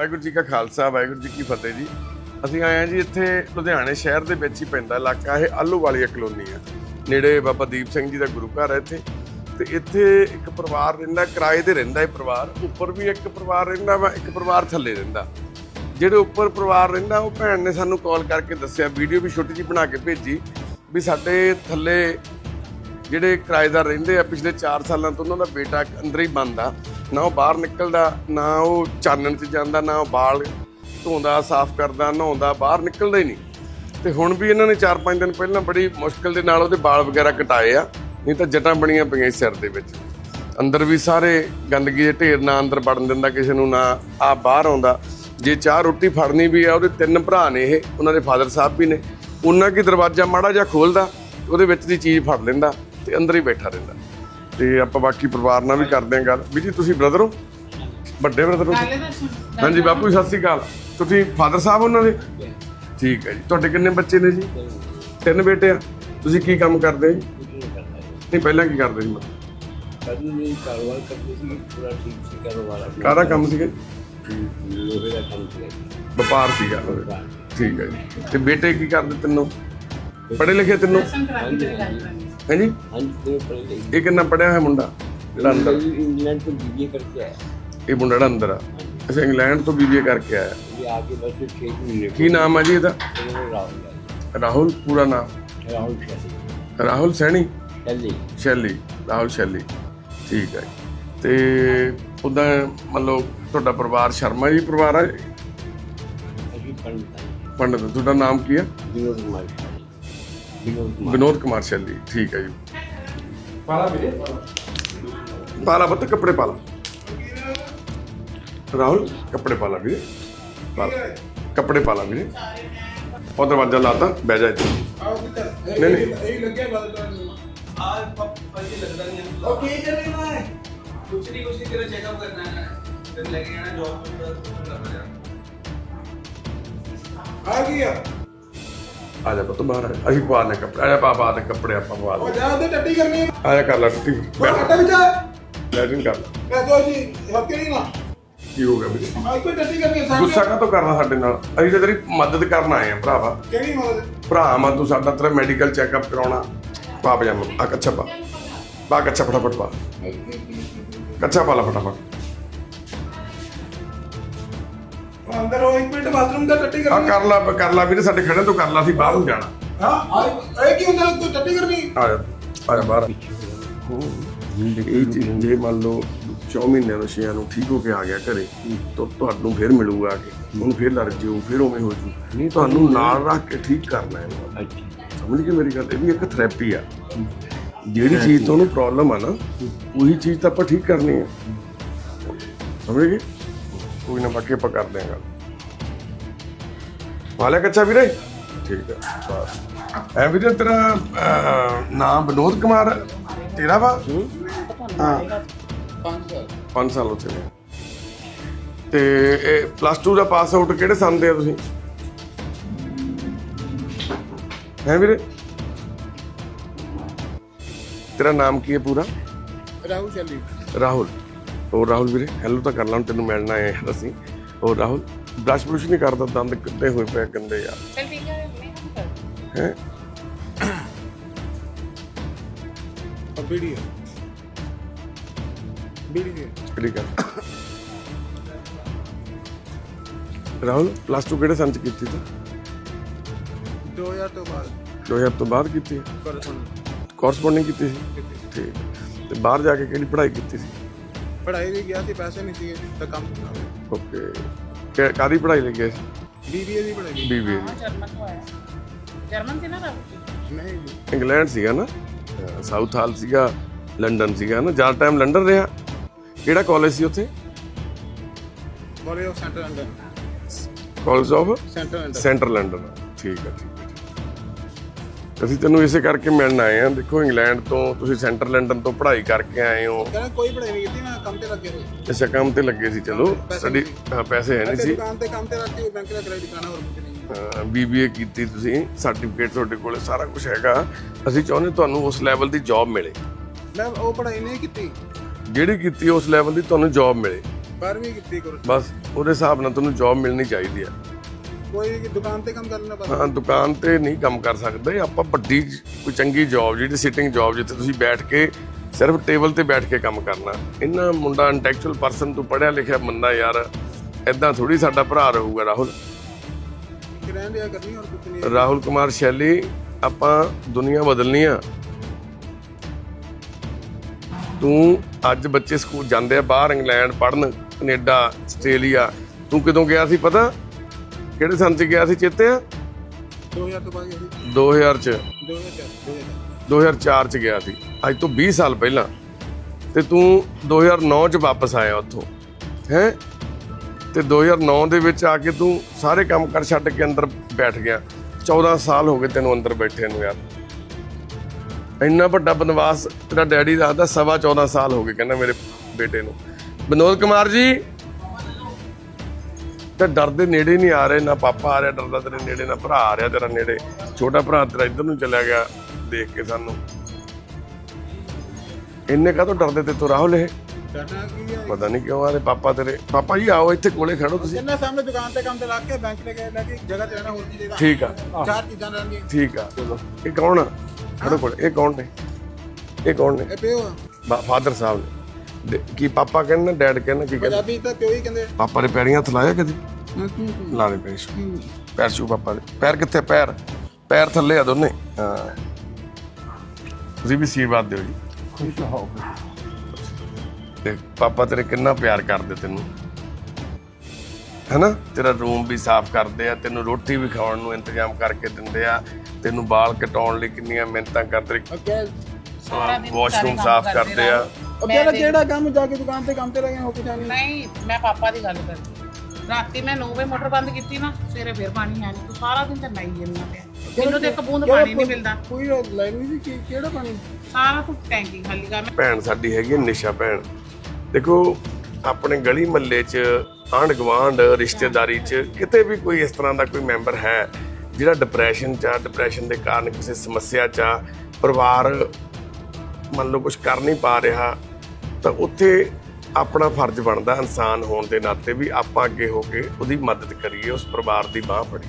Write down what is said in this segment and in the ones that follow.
ਵਾਹਿਗੁਰੂ ਜੀ ਕਾ ਖਾਲਸਾ, ਵਾਹਿਗੁਰੂ ਜੀ ਕੀ ਫਤਿਹ ਜੀ। ਅਸੀਂ ਆਏ ਹਾਂ ਜੀ ਇੱਥੇ ਲੁਧਿਆਣੇ ਸ਼ਹਿਰ ਦੇ ਵਿੱਚ ਹੀ ਪੈਂਦਾ ਇਲਾਕਾ ਇਹ ਆਲੂ ਵਾਲੀਆ ਕਲੋਨੀ ਆ। ਨੇੜੇ ਬਾਬਾ ਦੀਪ ਸਿੰਘ ਜੀ ਦਾ ਗੁਰੂ ਘਰ ਹੈ ਇੱਥੇ। ਤੇ ਇੱਥੇ ਇੱਕ ਪਰਿਵਾਰ ਰਹਿੰਦਾ, ਕਿਰਾਏ ਤੇ ਰਹਿੰਦਾ ਇਹ ਪਰਿਵਾਰ। ਉੱਪਰ ਵੀ ਇੱਕ ਪਰਿਵਾਰ ਰਹਿੰਦਾ ਵਾ, ਇੱਕ ਪਰਿਵਾਰ ਥੱਲੇ ਰਹਿੰਦਾ। ਜਿਹੜੇ ਉੱਪਰ ਪਰਿਵਾਰ ਰਹਿੰਦਾ, ਉਹ ਭੈਣ ਨੇ ਸਾਨੂੰ ਕਾਲ ਕਰਕੇ ਦੱਸਿਆ, ਵੀਡੀਓ ਵੀ ਛੋਟੀ ਜਿਹੀ ਬਣਾ ਕੇ ਭੇਜੀ ਵੀ ਸਾਡੇ ਥੱਲੇ ਜਿਹੜੇ ਕਿਰਾਏਦਾਰ ਰਹਿੰਦੇ ਆ, ਪਿਛਲੇ 4 ਸਾਲਾਂ ਤੋਂ ਉਹਨਾਂ ਦਾ ਬੇਟਾ ਅੰਦਰ ਹੀ ਬੰਦ ਆ। ਨਾ ਉਹ ਬਾਹਰ ਨਿਕਲਦਾ, ਨਾ ਉਹ ਚਾਨਣ 'ਚ ਜਾਂਦਾ, ਨਾ ਉਹ ਬਾਲ ਧੋਂਦਾ, ਸਾਫ਼ ਕਰਦਾ, ਨਹਾਉਂਦਾ, ਬਾਹਰ ਨਿਕਲਦਾ ਹੀ ਨਹੀਂ। ਤੇ ਹੁਣ ਵੀ ਇਹਨਾਂ ਨੇ 4-5 ਦਿਨ ਪਹਿਲਾਂ ਬੜੀ ਮੁਸ਼ਕਲ ਦੇ ਨਾਲ ਉਹਦੇ ਬਾਲ ਵਗੈਰਾ ਕਟਾਏ ਆ, ਨਹੀਂ ਤਾਂ ਜਟਾਂ ਬਣੀਆਂ ਪਈਆਂ ਸਿਰ ਦੇ ਵਿੱਚ। ਅੰਦਰ ਵੀ ਸਾਰੇ ਗੰਦਗੀ ਦੇ ਢੇਰ ਨਾ ਅੰਦਰ ਵੜਨ ਦਿੰਦਾ, ਕਿਸੇ ਨੂੰ ਨਾ ਆ ਬਾਹਰ ਆਉਂਦਾ। ਜੇ ਚਾਹ ਰੋਟੀ ਫੜਨੀ ਵੀ ਆ, ਉਹਦੇ ਤਿੰਨ ਭਰਾ ਨੇ ਇਹ, ਉਹਨਾਂ ਦੇ ਫਾਦਰ ਸਾਹਿਬ ਵੀ ਨੇ। ਉਹਨਾਂ ਕੀ ਦਰਵਾਜ਼ਾ ਮਾੜਾ ਜਿਹਾ ਖੋਲਦਾ, ਉਹਦੇ ਵਿੱਚ ਦੀ ਚੀਜ਼ ਫੜ ਲੈਂਦਾ ਤੇ ਅੰਦਰ ਹੀ ਬੈਠਾ ਰਹਿੰਦਾ। ਤੇ ਆਪਾਂ ਬਾਕੀ ਪਰਿਵਾਰ ਨਾਲ ਵੀ ਕਰਦੇ ਆਂ ਗੱਲ। ਵੀ ਜੀ ਤੁਸੀਂ ਬ੍ਰਦਰ ਹੋ? ਵੱਡੇ ਬ੍ਰਦਰ ਹੋ? ਹਾਂਜੀ ਬਾਪੂ ਜੀ, ਸਤਿ ਸ਼੍ਰੀ ਅਕਾਲ। ਤੁਸੀਂ ਫਾਦਰ ਸਾਹਿਬ ਉਹਨਾਂ ਦੇ? ਠੀਕ ਹੈ ਜੀ। ਤੁਹਾਡੇ ਕਿੰਨੇ ਬੱਚੇ ਨੇ ਜੀ? ਤਿੰਨ ਬੇਟੇ ਆ। ਤੁਸੀਂ ਕੀ ਕੰਮ ਕਰਦੇ ਹੋ ਜੀ? ਨਹੀਂ ਪਹਿਲਾਂ ਕੀ ਕਰਦੇ ਸੀ? ਕਦੀ ਨਹੀਂ ਕਾਰੋਬਾਰ ਕਰਦੇ ਸੀ ਪੂਰਾ ਠੀਕ ਸੀ ਕਾਰੋਬਾਰ ਆਪਣਾ। ਕਾਹਦਾ ਕੰਮ ਸੀਗਾ? ਲੋਹੇ ਦਾ ਕੰਮ ਸੀ ਵਪਾਰ ਸੀਗਾ। ਉਹਦਾ। ਠੀਕ ਹੈ ਜੀ। ਤੇ ਬੇਟੇ ਕੀ ਕਰਦੇ ਤਿੰਨੋਂ? ਪੜ੍ਹੇ ਲਿਖੇ ਤਿੰਨੋਂ? ਹਾਂਜੀ? ਹਾਂਜੀ ਜੀ ਪੜੇ ਇਹ ਕਿੰਨਾ ਪੜਿਆ ਹੋਇਆ ਮੁੰਡਾ? ਜਿਹੜਾ ਅੰਦਰ? ਇੰਗਲੈਂਡ ਤੋਂ ਬੀਬੀਏ ਕਰਕੇ ਆਇਆ। ਇਹ ਮੁੰਡਾ ਜਿਹੜਾ ਅੰਦਰ ਆ। ਅੱਛਾ ਇੰਗਲੈਂਡ ਤੋਂ ਬੀਬੀਏ ਕਰਕੇ ਆਇਆ। ਇਹ ਆ ਕੇ ਬਸ 6 ਮਹੀਨੇ ਕੀ ਨਾਮ ਹੈ ਜੀ ਇਹਦਾ? ਰਾਹੁਲ ਪੂਰਾ ਨਾਮ? ਰਾਹੁਲ ਸ਼ੈਲੀ। ਰਾਹੁਲ ਸੈਣੀ? ਸ਼ੈਲੀ। ਸ਼ੈਲੀ ਰਾਹੁਲ ਸ਼ੈਲੀ। ਠੀਕ ਹੈ ਤੇ ਉਦਾਂ ਮੰਨ ਲਓ ਤੁਹਾਡਾ ਪਰਿਵਾਰ ਸ਼ਰਮਾ ਜੀ ਪਰਿਵਾਰ ਹੈ ਅਸੀਂ ਪੰਡਤ ਪੰਡਤ ਤੁਹਾਡਾ ਨਾਮ ਕੀ ਹੈ ਵਿਨੋਦ ਕੁਮਾਰ ਵਿਨੋਦ ਕੁਮਾਰ ਸ਼ੈਲੀ ਠੀਕ ਹੈ ਜੀ। ਪਾਲਾ ਵੀਰੇ ਪਾਲਾ। ਬੱਤ ਕੱਪੜੇ ਪਾਲਾ। ਰਾਹੁਲ ਕੱਪੜੇ ਪਾਲਾ ਵੀਰੇ। ਪਾਲਾ। ਕੱਪੜੇ ਪਾਲਾ ਵੀਰੇ। ਉਹ ਦਰਵਾਜ਼ਾ ਲਾਤਾ ਬਹਿ ਜਾ ਇੱਥੇ। ਨਹੀਂ ਨਹੀਂ। ਇਹ ਲੱਗਿਆ ਬਦਲ ਆ ਭਾਜੀ ਲੱਗਦਾ ਨਹੀਂ ਉਹ ਕੀ ਕਰੇਗਾ ਹੈ ਕੁਛ ਨਹੀਂ ਕੁਛ ਨਹੀਂ ਤੇਰਾ ਚੈੱਕਅਪ ਕਰਨਾ ਹੈ। ਤੇ ਲੈ ਕੇ ਆਣਾ ਜੌਬ ਤੋਂ ਕਰਨਾ ਹੈ। ਆ ਗਿਆ ਆ ਜਾ ਪੁੱਤ ਬਾਹਰ ਆ ਜਾ। ਅਸੀਂ ਪਵਾ ਲੈ ਕੱਪੜੇ। ਆ ਜਾ ਪਾ ਪਾ ਕੱਪੜੇ ਆਪਾਂ ਉਹ ਲੈ ਜਾ ਉਹਦੇ ਟੱਟੀ ਕਰਨੀ ਹੈ। ਆ ਜਾ ਕਰ ਲੈ ਟੁੱਟੀ। ਉਹ ਕੱਟਾ ਵਿੱਚ ਲੈਟਿਨ ਕਰ। ਲੈ ਮੈਂ ਦੋ ਜੀ ਹੱਕੇ ਨਹੀਂ ਨਾ ਕੀ ਹੋ ਗਿਆ ਵੀਰੇ? ਆ ਕੋਈ ਟੱਟੀ ਕਰਨੀ ਹੈ ਸਾਡੇ ਗੁੱਸਾ ਕਾਹਤੋਂ ਕਰਨਾ ਸਾਡੇ ਨਾਲ? ਅਸੀਂ ਤਾਂ ਤੇਰੀ ਮਦਦ ਕਰਨ ਆਏ ਆ ਭਰਾਵਾ। ਕਿਹੜੀ ਮਦਦ? ਭਰਾ ਮਾ ਤੂੰ ਸਾਡਾ ਤੇਰਾ ਮੈਡੀਕਲ ਚੈੱਕਅਪ ਕਰਾਉਣਾ। ਪਾ ਪਜਾਮਾ ਆ ਕੱਛਾ ਪਾ। ਪਾ ਕੱਛਾ ਫਟਾਫਟ ਪਾ। ਕੱਛਾ ਪਾ ਲਾ ਫਟਾਫਟ। ਅੰਦਰ ਉਹ ਇੱਕ ਮਿੰਟ ਬਾਥਰੂਮ ਦਾ ਟੱਟੀ ਆ ਕਰਨੀ ਕਰ ਲਾ ਕਰ ਲਾ ਵੀਰੇ ਸਾਡੇ ਖੜੇ ਤੋਂ ਕਰ ਲਾ ਅਸੀਂ ਬਾਹਰ ਨੂੰ ਜਾਣਾ। ਹਾਂ ਇਹ ਕੀ ਹੁੰਦਾ ਤੂੰ ਟੱਟੀ ਕਰਨੀ? ਆ ਜਾ ਆ ਜਾ ਬਾਹਰ। ਇਹ ਜੇ ਮੰਨ ਲਓ 4 ਮਹੀਨਿਆਂ ਨੂੰ ਛੇਆਂ ਨੂੰ ਠੀਕ ਹੋ ਕੇ ਆ ਗਿਆ ਘਰੇ ਤਾਂ ਤੁਹਾਨੂੰ ਫਿਰ ਮਿਲੂਗਾ ਆ ਕੇ। ਉਹਨੂੰ ਫਿਰ ਲੜ ਜਿਓ ਫਿਰ ਉਵੇਂ ਹੋ ਜੂ। ਤੁਹਾਨੂੰ ਨਾਲ ਰੱਖ ਕੇ ਠੀਕ ਕਰਨਾ ਹੈ। ਇਹਨੂੰ। ਸਮਝ ਗਏ ਮੇਰੀ ਗੱਲ? ਇਹ ਵੀ ਇੱਕ ਥੈਰੇਪੀ ਆ। ਜਿਹੜੀ ਚੀਜ਼ ਤੋਂ ਉਹਨੂੰ ਪ੍ਰੋਬਲਮ ਆ ਨਾ ਉਹੀ ਚੀਜ਼ ਤਾਂ ਆਪਾਂ ਠੀਕ ਕਰਨੀ ਹੈ। ਸਮਝ ਗਏ? ਕੋਈ ਨਾ ਬਾਕੀ ਆਪਾਂ ਕਰਦੇ ਹਾਂ ਗੱਲ ਕੱਚਾ ਵੀਰੇ? ਠੀਕ ਹੈ ਬਸ। ਐ ਵੀਰੇ ਤੇਰਾ ਅਹ, ਨਾਮ ਵਿਨੋਦ ਕੁਮਾਰ ਤੇਰਾ ਵਾ? ਹਾਂ। 5 ਸਾਲ। ਉੱਥੇ ਨੇ। ਤੇ ਇਹ ਪਲੱਸ 2 ਦਾ ਪਾਸ ਆਊਟ ਕਿਹੜੇ ਸਾਲ ਦੇ ਆ ਤੁਸੀਂ? ਹੈ ਵੀਰੇ? ਤੇਰਾ ਨਾਮ ਕੀ ਹੈ ਪੂਰਾ? ਰਾਹੁਲ ਚੱਲੀ ਰਾਹੁਲ। ਉਹ ਰਾਹੁਲ ਵੀਰੇ ਹੈਲੋ ਤਾਂ ਕਰ ਲਾਂ ਤੈਨੂੰ ਮਿਲਣਾ ਆਏ ਅਸੀਂ। ਉਹ ਰਾਹੁਲ ਬ੍ਰਸ਼ ਬ੍ਰਸ਼ ਨਹੀਂ ਕਰਦਾ ਦੰਦ ਕਿੱਡੇ ਹੋਏ ਪਏ ਗੰਦੇ ਯਾਰ ਰਾਹੁਲ ਪਲੱਸ 2 ਕਿਹੜੇ ਸੰਚ ਕੀਤੀ ਤੂੰ? 2000 ਤੋਂ ਬਾਅਦ। 2000 ਤੋਂ ਬਾਅਦ ਕੀਤੀ? ਕੋਰਸਪੋਂਡਿੰਗ ਕੀਤੀ ਸੀ? ਠੀਕ। ਤੇ ਬਾਹਰ ਜਾ ਕੇ ਕਿਹੜੀ ਪੜ੍ਹਾਈ ਕੀਤੀ ਸੀ? ਪੜ੍ਹਾਈ ਲਈ ਗਿਆ ਸੀ ਪੈਸੇ ਨਹੀਂ ਸੀਗੇ ਤਾਂ ਕੰਮ ਕਰਨਾ ਓਕੇ। ਕਾਦੀ ਪੜ੍ਹਾਈ ਲਈ ਗਏ ਬੀਬੀਏ ਦੀ ਪੜ੍ਹਾਈ ਲਈ। ਬੀਬੀ ਹਾਂ ਜਰਮਨ ਤੋਂ ਆਇਆ ਜਰਮਨ ਤੇ ਨਾ ਰਹੋ ਨਹੀਂ ਜੀ, ਇੰਗਲੈਂਡ ਸੀਗਾ ਨਾ? ਸਾਊਥ ਹਾਲ ਸੀਗਾ ਲੰਡਨ ਸੀਗਾ ਨਾ? ਜ਼ਿਆਦਾ ਟਾਈਮ ਲੰਡਨ ਰਿਹਾ? ਕਿਹੜਾ ਕਾਲਜ ਸੀ ਉੱਥੇ? College of centre under college of centre London ਠੀਕ ਹੈ ਠੀਕ ਅਸੀਂ ਤੈਨੂੰ ਇਸੇ ਕਰਕੇ ਮਿਲਣ ਆਏ ਆ ਦੇਖੋ ਇੰਗਲੈਂਡ ਤੋਂ ਤੁਸੀਂ ਸੈਂਟਰ ਲੰਡਨ ਤੋਂ ਪੜ੍ਹਾਈ ਕਰਕੇ ਆਏ ਹੋ। ਕਹਿੰਦਾ ਕੋਈ ਪੜਾਈ ਨਹੀਂ ਕੀਤੀ ਮੈਂ ਕੰਮ ਤੇ ਲੱਗੇ ਹੋਏ ਅੱਛਾ ਕੰਮ ਤੇ ਲੱਗੇ ਸੀ ਚਲੋ। ਸਟੱਡੀ ਨਹੀਂ ਪੈਸੇ ਹੈ ਨਹੀਂ ਸੀ। ਦੁਕਾਨ ਤੇ ਕੰਮ ਤੇ ਰੱਖੀ ਹੋਈ ਬੈਂਕ ਦਾ ਕ੍ਰੈਡਿਟ ਕਾਰਡ ਹੋਰ ਕੁਝ ਨਹੀਂ ਬੀਬੀਏ ਕੀਤੀ ਤੁਸੀਂ ਸਰਟੀਫਿਕੇਟ ਤੁਹਾਡੇ ਕੋਲੇ ਸਾਰਾ ਕੁਝ ਹੈਗਾ। ਅਸੀਂ ਚਾਹੁੰਦੇ ਤੁਹਾਨੂੰ ਉਸ ਲੈਵਲ ਦੀ ਜੌਬ ਮਿਲੇ। ਮੈਂ ਉਹ ਪੜਾਈ ਨਹੀਂ ਕੀਤੀ। ਜਿਹੜੀ ਕੀਤੀ ਉਸ ਲੈਵਲ ਦੀ ਤੁਹਾਨੂੰ ਜੌਬ ਮਿਲੇ। 12ਵੀਂ ਕੀਤੀ ਕੋਰਸ ਬਸ ਉਹਦੇ ਹਿਸਾਬ ਨਾਲ ਤੁਹਾਨੂੰ ਜੌਬ ਮਿਲਣੀ ਚਾਹੀਦੀ ਆ ਕੋਈ ਦੁਕਾਨ ਤੇ ਕੰਮ ਕਰਨਾ ਬਸ। ਹਾਂ ਦੁਕਾਨ ਤੇ ਨਹੀਂ ਕੰਮ ਕਰ ਸਕਦੇ। ਆਪਾਂ ਵੱਡੀ ਕੋਈ ਚੰਗੀ ਜੌਬ ਜਿਹੜੀ ਸਿਟਿੰਗ ਜੌਬ ਜਿੱਥੇ ਤੁਸੀਂ ਬੈਠ ਕੇ ਸਿਰਫ ਟੇਬਲ ਤੇ ਬੈਠ ਕੇ ਕੰਮ ਕਰਨਾ। ਇਹਨਾਂ ਮੁੰਡਾ ਇੰਟੈਲੈਕਚੁਅਲ ਪਰਸਨ ਤੂੰ ਪੜਿਆ ਲਿਖਿਆ ਬੰਦਾ ਯਾਰ ਐਦਾਂ ਥੋੜੀ ਸਾਡਾ ਭਰਾ ਰਹੂਗਾ ਰਾਹੁਲ। ਕਿ ਰਹਿਣ ਦਿਆ ਕਰਨੀ ਹੋਰ ਕੁਝ ਨਹੀਂ। ਰਾਹੁਲ ਕੁਮਾਰ ਸ਼ੈਲੀ ਆਪਾਂ ਦੁਨੀਆ ਬਦਲਣੀ ਆ। ਤੂੰ ਅੱਜ ਬੱਚੇ ਸਕੂਲ ਜਾਂਦੇ ਆ ਬਾਹਰ ਇੰਗਲੈਂਡ ਪੜਨ ਕੈਨੇਡਾ ਆਸਟ੍ਰੇਲੀਆ। ਤੂੰ ਕਦੋਂ ਗਿਆ ਸੀ ਪਤਾ? ਕਿਹੜੇ ਸੰਨ ਚ ਗਿਆ ਸੀ ਚੇਤੇ ਆ? 2000 ਤੋਂ ਬਾਅਦ ਗਿਆ ਸੀ। 2000 ਚ। 2004 2004 ਚ ਗਿਆ ਸੀ। ਅੱਜ ਤੋਂ 20 ਸਾਲ ਪਹਿਲਾਂ। ਤੇ ਤੂੰ 2009 ਚ ਵਾਪਸ ਆਇਆ ਉੱਥੋਂ। ਹੈ? ਤੇ 2009 ਦੇ ਵਿੱਚ ਆ ਕੇ ਤੂੰ ਸਾਰੇ ਕੰਮ ਕਰ ਛੱਡ ਕੇ ਅੰਦਰ ਬੈਠ ਗਿਆ। 14 ਸਾਲ ਹੋ ਗਏ ਤੈਨੂੰ ਅੰਦਰ ਬੈਠੇ ਨੂੰ ਯਾਰ। ਇੰਨਾ ਵੱਡਾ ਬਨਵਾਸ ਤੇਰਾ ਡੈਡੀ ਦੱਸਦਾ ਸਵਾ 14 ਸਾਲ ਹੋ ਗਏ ਕਹਿੰਦਾ ਮੇਰੇ ਬੇਟੇ ਨੂੰ। ਵਿਨੋਦ ਕੁਮਾਰ ਜੀ ਤੇ ਡਰ ਦੇ ਨੇੜੇ ਨਹੀਂ ਆ ਰਹੇ ਨਾ ਪਾਪਾ ਆ ਰਿਹਾ ਡਰਦਾ ਤੇਰੇ ਨੇੜੇ ਨਾ ਭਰਾ ਆ ਰਿਹਾ ਤੇਰਾ ਨੇੜੇ। ਛੋਟਾ ਭਰਾ ਤੇਰਾ ਇੱਧਰ ਨੂੰ ਚਲਾ ਗਿਆ ਦੇਖ ਕੇ ਸਾਨੂੰ। ਇੰਨੇ ਕਾਹਤੋਂ ਡਰਦੇ ਤੇ ਤੂੰ ਰਾਹੁਲ ਇਹ? ਕੀ ਪਤਾ ਨਹੀਂ ਕਿਉਂ ਆ ਰਹੇ ਪਾਪਾ ਤੇਰੇ। ਪਾਪਾ ਜੀ ਆਓ ਇੱਥੇ ਕੋਲੇ ਖੜੋ ਤੁਸੀਂ। ਕਿੰਨਾ ਸਾਹਮਣੇ ਦੁਕਾਨ ਤੇ ਕੰਮ ਤੇ ਲੱਗ ਕੇ ਬੈਂਕ ਤੇ ਗਏ ਲੱਗੇ ਜਗ੍ਹਾ ਤੇ ਰਹਿਣਾ ਹੋਰ ਕੀ ਚਾਹੀਦਾ? ਠੀਕ ਆ। ਚਾਰ ਚੀਜ਼ਾਂ ਰਹਿਣਗੀਆਂ। ਠੀਕ ਆ। ਚਲੋ ਇਹ ਕੌਣ ਆ? ਖੜੋ ਕੋਲੇ। ਇਹ ਕੌਣ ਨੇ? ਇਹ ਕੌਣ ਨੇ? ਇਹ ਪਿਓ ਆ। ਫਾਦਰ ਸਾਹਿਬ ਨੇ। ਕੀ ਪਾਪਾ ਕਹਿੰਦੇ ਡੈਡ ਕਹਿੰਦੇ ਕੀ ਕਹਿੰਦੇ ਪੰਜਾਬੀ ਤਾਂ ਪਿਓ ਹੀ ਕਹਿੰਦੇ ਪਾਪਾ ਦੇ ਪੈਰੀਂ ਹੱਥ ਲਾਇਆ ਕਦੀ? ਲਾ ਦੇ ਪੈਰ ਛੂ ਪੈਰ ਛੂ ਪਾਪਾ ਦੇ। ਪੈਰ ਕਿੱਥੇ ਪੈਰ। ਪੈਰ ਥੱਲੇ ਆ ਦੋਨੇ। ਹਾਂ। ਤੁਸੀਂ ਵੀ ਆਸ਼ੀਰਵਾਦ ਦਿਓ ਜੀ। ਖੁਸ਼ ਹੋ ਤੇ ਪਾਪਾ ਤੇਰੇ ਕਿੰਨਾ ਪਿਆਰ ਕਰਦੇ ਤੈਨੂੰ। ਹੈਨਾ? ਤੇਰਾ ਰੂਮ ਵੀ ਸਾਫ਼ ਕਰਦੇ ਆ ਤੈਨੂੰ ਰੋਟੀ ਵੀ ਖਾਣ ਨੂੰ ਇੰਤਜ਼ਾਮ ਕਰਕੇ ਦਿੰਦੇ ਆ ਤੈਨੂੰ ਵਾਲ ਕਟਾਉਣ ਲਈ ਕਿੰਨੀਆਂ ਮਿਹਨਤਾਂ ਕਰਦੇ ਸਾਰਾ ਦਿਨ ਵਾਸ਼ਰੂਮ ਸਾਰੇ ਸਾਫ਼ ਕਰਦੇ ਆ। ਉਹ ਮੈਂ ਕਿਹੜਾ ਤੇ- ਕਿਹੜਾ ਕੰਮ ਜਾ ਕੇ ਦੁਕਾਨ ਤੇ ਕੰਮ ਤੇ ਗਏ ਹੋ ਕੁਛ ਨਹੀਂ। ਨਹੀਂ ਮੈਂ ਪਾਪਾ ਦੀ ਗੱਲ ਕਰਦੀ। ਰਾਤੀ ਮੈਂ 9 ਵਜੇ ਮੋਟਰ ਬੰਦ ਕੀਤੀ ਨਾ ਸਵੇਰੇ ਫਿਰ ਪਾਣੀ ਨਹੀਂ। ਤੂੰ ਸਾਰਾ ਦਿਨ ਤਾਂ ਨਹੀਂ ਜੰਨਾ ਪਿਆ ਮੈਨੂੰ ਤੇ ਇੱਕ ਬੂੰਦ ਪਾਣੀ ਨਹੀਂ ਮਿਲਦਾ। ਕੋਈ ਲਾਈਨ ਨਹੀਂ ਸੀ ਕਿ ਕਿਹੜਾ ਪਾਣੀ? ਸਾਰਾ ਕੁਝ ਟੈਂਕੀ ਖਾਲੀ ਕਰ। ਮੈਂ ਭੈਣ ਸਾਡੀ ਹੈਗੀ ਨਿਸ਼ਾ ਭੈਣ। ਦੇਖੋ ਆਪਣੇ ਗਲੀ ਮੱਲੇ 'ਚ ਆਂਢ ਗੁਆਂਢ ਰਿਸ਼ਤੇਦਾਰੀ 'ਚ ਕਿਤੇ ਵੀ ਕੋਈ ਇਸ ਤਰ੍ਹਾਂ ਦਾ ਕੋਈ ਮੈਂਬਰ ਹੈ ਜਿਹੜਾ ਡਿਪਰੈਸ਼ਨ 'ਚ ਆ ਡਿਪਰੈਸ਼ਨ ਦੇ ਕਾਰਨ ਕਿਸੇ ਸਮੱਸਿਆ 'ਚ ਆ ਪਰਿਵਾਰ ਮੰਨ ਲਓ ਕੁਝ ਕਰ ਨਹੀਂ ਪਾ ਰਿਹਾ ਤਾਂ ਉੱਥੇ ਆਪਣਾ ਫਰਜ਼ ਬਣਦਾ ਇਨਸਾਨ ਹੋਣ ਦੇ ਨਾਤੇ ਵੀ ਆਪਾਂ ਅੱਗੇ ਹੋ ਕੇ ਉਹਦੀ ਮਦਦ ਕਰੀਏ, ਉਸ ਪਰਿਵਾਰ ਦੀ ਬਾਹ ਫੜੀ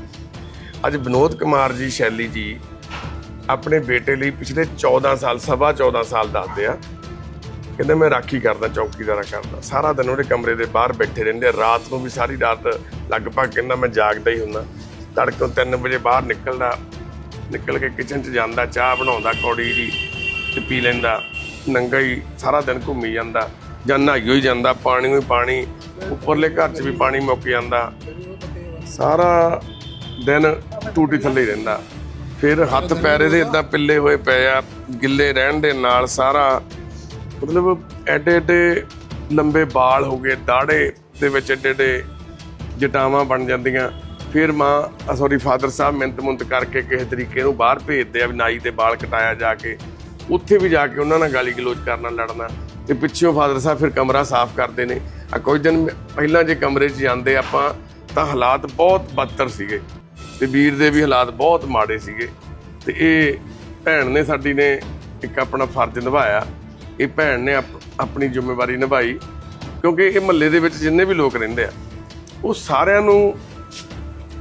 ਅੱਜ ਵਿਨੋਦ ਕੁਮਾਰ ਜੀ, ਸ਼ੈਲੀ ਜੀ ਆਪਣੇ ਬੇਟੇ ਲਈ ਪਿਛਲੇ 14 ਸਾਲ, ਸਵਾ 14 ਸਾਲ ਦੱਸਦੇ ਆ। ਕਹਿੰਦੇ ਮੈਂ ਰਾਖੀ ਕਰਦਾ, ਚੌਕੀਦਾਰਾ ਕਰਦਾ। ਸਾਰਾ ਦਿਨ ਉਹਦੇ ਕਮਰੇ ਦੇ ਬਾਹਰ ਬੈਠੇ ਰਹਿੰਦੇ ਆ। ਰਾਤ ਨੂੰ ਵੀ ਸਾਰੀ ਰਾਤ ਲਗਭਗ ਕਹਿੰਦਾ ਮੈਂ ਜਾਗਦਾ ਹੀ ਹੁੰਦਾ। ਤੜਕੋਂ 3 ਵਜੇ ਬਾਹਰ ਨਿਕਲਦਾ, ਨਿਕਲ ਕੇ ਕਿਚਨ 'ਚ ਜਾਂਦਾ, ਚਾਹ ਬਣਾਉਂਦਾ, ਕੌੜੀ ਜੀ ਤੇ ਪੀ ਲੈਂਦਾ। ਨੰਗਾ ਹੀ ਸਾਰਾ ਦਿਨ ਘੁੰਮੀ ਜਾਂਦਾ, ਜਾਂ ਨਹਾਈ ਹੋਈ ਜਾਂਦਾ, ਪਾਣੀ ਹੋਈ ਪਾਣੀ, ਉੱਪਰਲੇ ਘਰ 'ਚ ਵੀ ਪਾਣੀ ਮੁੱਕ ਜਾਂਦਾ। ਸਾਰਾ ਦਿਨ ਟੂਟੀ ਥੱਲੇ ਹੀ ਰਹਿੰਦਾ। ਫਿਰ ਹੱਥ ਪੈਰੇ ਦੇ ਇਦਾਂ ਪਿੱਲੇ ਹੋਏ ਪਏ ਆ, ਗਿੱਲੇ ਰਹਿਣ ਦੇ ਨਾਲ ਸਾਰਾ ਮਤਲਬ ਐਡੇ ਐਡੇ ਲੰਬੇ ਵਾਲ ਹੋ ਗਏ ਦਾੜੇ ਦੇ ਵਿੱਚ ਐਡੇ ਐਡੇ ਜਟਾਵਾਂ ਬਣ ਜਾਂਦੀਆਂ। ਫਿਰ ਮਾਂ ਸੌਰੀ ਫਾਦਰ ਸਾਹਿਬ ਮਿੰਤ ਮੁੰਤ ਕਰਕੇ ਕਿਸੇ ਤਰੀਕੇ ਨੂੰ ਬਾਹਰ ਭੇਜਦੇ ਆ ਵੀ ਨਾਈ ਦੇ ਵਾਲ ਕਟਾਇਆ ਜਾ ਕੇ। ਉੱਥੇ ਵੀ ਜਾ ਕੇ ਉਹਨਾਂ ਨਾਲ ਗਾਲੀ ਗਲੋਚ ਕਰਨਾ, ਲੜਨਾ ਤੇ ਪਿੱਛੋਂ ਫਾਦਰ ਸਾਹਿਬ ਫਿਰ ਕਮਰਾ ਸਾਫ਼ ਕਰਦੇ ਨੇ। ਆ ਕੁਝ ਦਿਨ ਪਹਿਲਾਂ ਜੇ ਕਮਰੇ 'ਚ ਜਾਂਦੇ ਆਪਾਂ ਤਾਂ ਹਾਲਾਤ ਬਹੁਤ ਬਦਤਰ ਸੀਗੇ ਤੇ ਵੀਰ ਦੇ ਵੀ ਹਾਲਾਤ ਬਹੁਤ ਮਾੜੇ ਸੀਗੇ ਤੇ ਇਹ ਭੈਣ ਨੇ ਸਾਡੀ ਨੇ ਇੱਕ ਆਪਣਾ ਫਰਜ਼ ਨਿਭਾਇਆ। ਇਹ ਭੈਣ ਨੇ ਆਪਣੀ ਜ਼ਿੰਮੇਵਾਰੀ ਨਿਭਾਈ ਕਿਉਂਕਿ ਇਹ ਮਹੱਲੇ ਦੇ ਵਿੱਚ ਜਿੰਨੇ ਵੀ ਲੋਕ ਰਹਿੰਦੇ ਆ, ਉਹ ਸਾਰਿਆਂ ਨੂੰ